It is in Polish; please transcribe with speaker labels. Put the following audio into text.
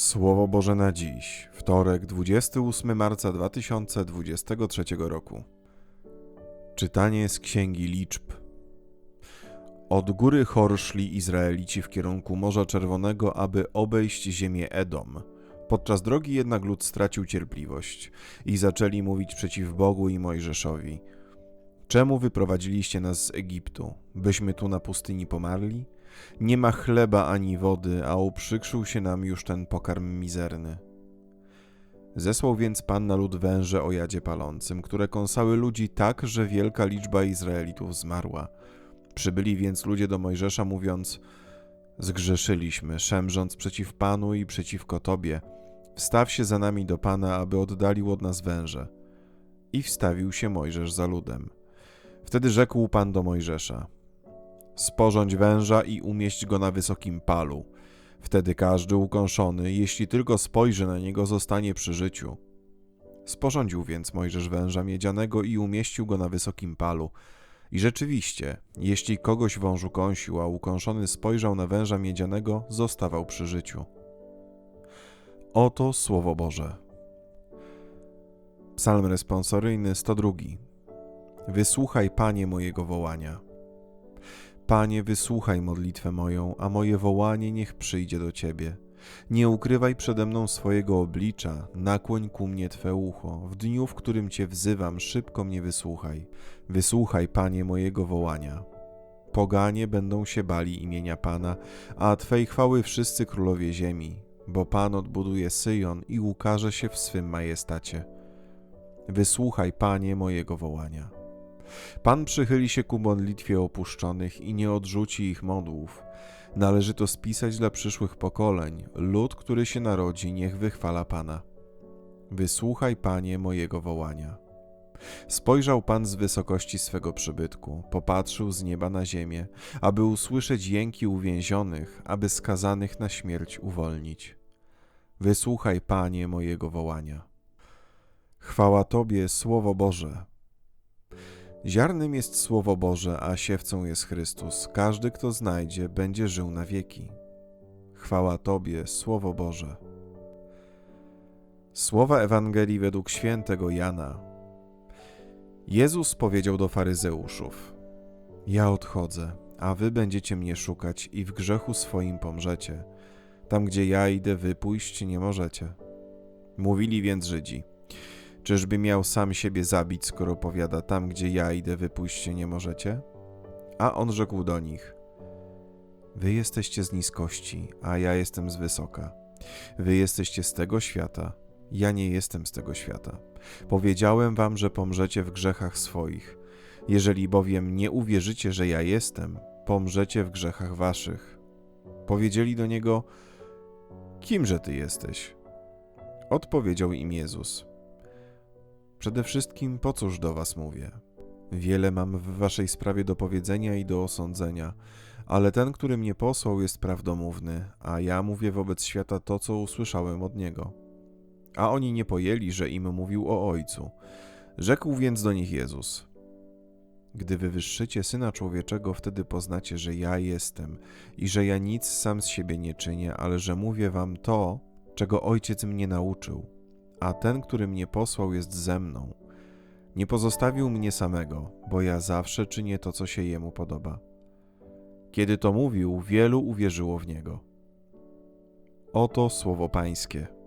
Speaker 1: Słowo Boże na dziś, wtorek, 28 marca 2023 roku. Czytanie z Księgi Liczb. Od góry Hor szli Izraelici w kierunku Morza Czerwonego, aby obejść ziemię Edom. Podczas drogi jednak lud stracił cierpliwość i zaczęli mówić przeciw Bogu i Mojżeszowi. Czemu wyprowadziliście nas z Egiptu? Byśmy tu na pustyni pomarli? Nie ma chleba ani wody, a uprzykrzył się nam już ten pokarm mizerny. Zesłał więc Pan na lud węże o jadzie palącym, które kąsały ludzi tak, że wielka liczba Izraelitów zmarła. Przybyli więc ludzie do Mojżesza, mówiąc: Zgrzeszyliśmy, szemrząc przeciw Panu i przeciwko Tobie. Wstaw się za nami do Pana, aby oddalił od nas węże. I wstawił się Mojżesz za ludem. Wtedy rzekł Pan do Mojżesza: Sporządź węża i umieść go na wysokim palu. Wtedy każdy ukąszony, jeśli tylko spojrzy na niego, zostanie przy życiu. Sporządził więc Mojżesz węża miedzianego i umieścił go na wysokim palu. I rzeczywiście, jeśli kogoś wąż ukąsił, a ukąszony spojrzał na węża miedzianego, zostawał przy życiu. Oto Słowo Boże. Psalm responsoryjny 102. Wysłuchaj, Panie, mojego wołania. Panie, wysłuchaj modlitwę moją, a moje wołanie niech przyjdzie do Ciebie. Nie ukrywaj przede mną swojego oblicza, nakłoń ku mnie Twe ucho. W dniu, w którym Cię wzywam, szybko mnie wysłuchaj. Wysłuchaj, Panie, mojego wołania. Poganie będą się bali imienia Pana, a Twej chwały wszyscy królowie ziemi, bo Pan odbuduje Syjon i ukaże się w swym majestacie. Wysłuchaj, Panie, mojego wołania. Pan przychyli się ku modlitwie opuszczonych i nie odrzuci ich modłów. Należy to spisać dla przyszłych pokoleń. Lud, który się narodzi, niech wychwala Pana. Wysłuchaj, Panie, mojego wołania. Spojrzał Pan z wysokości swego przybytku, popatrzył z nieba na ziemię, aby usłyszeć jęki uwięzionych, aby skazanych na śmierć uwolnić. Wysłuchaj, Panie, mojego wołania. Chwała Tobie, Słowo Boże. Ziarnem jest Słowo Boże, a siewcą jest Chrystus. Każdy, kto znajdzie, będzie żył na wieki. Chwała Tobie, Słowo Boże. Słowa Ewangelii według świętego Jana. Jezus powiedział do faryzeuszów: Ja odchodzę, a wy będziecie mnie szukać i w grzechu swoim pomrzecie. Tam, gdzie ja idę, wy pójść nie możecie. Mówili więc Żydzi: Czyżby miał sam siebie zabić, skoro powiada tam, gdzie ja idę, wypuśćcie nie możecie? A on rzekł do nich: Wy jesteście z niskości, a ja jestem z wysoka. Wy jesteście z tego świata, ja nie jestem z tego świata. Powiedziałem wam, że pomrzecie w grzechach swoich. Jeżeli bowiem nie uwierzycie, że ja jestem, pomrzecie w grzechach waszych. Powiedzieli do niego: Kimże ty jesteś? Odpowiedział im Jezus. Przede wszystkim po cóż do was mówię? Wiele mam w waszej sprawie do powiedzenia i do osądzenia, ale ten, który mnie posłał, jest prawdomówny, a ja mówię wobec świata to, co usłyszałem od niego. A oni nie pojęli, że im mówił o Ojcu. Rzekł więc do nich Jezus: Gdy wywyższycie syna człowieczego, wtedy poznacie, że ja jestem i że ja nic sam z siebie nie czynię, ale że mówię wam to, czego ojciec mnie nauczył a ten, który mnie posłał, jest ze mną. Nie pozostawił mnie samego, bo ja zawsze czynię to, co się jemu podoba. Kiedy to mówił, wielu uwierzyło w niego. Oto słowo Pańskie.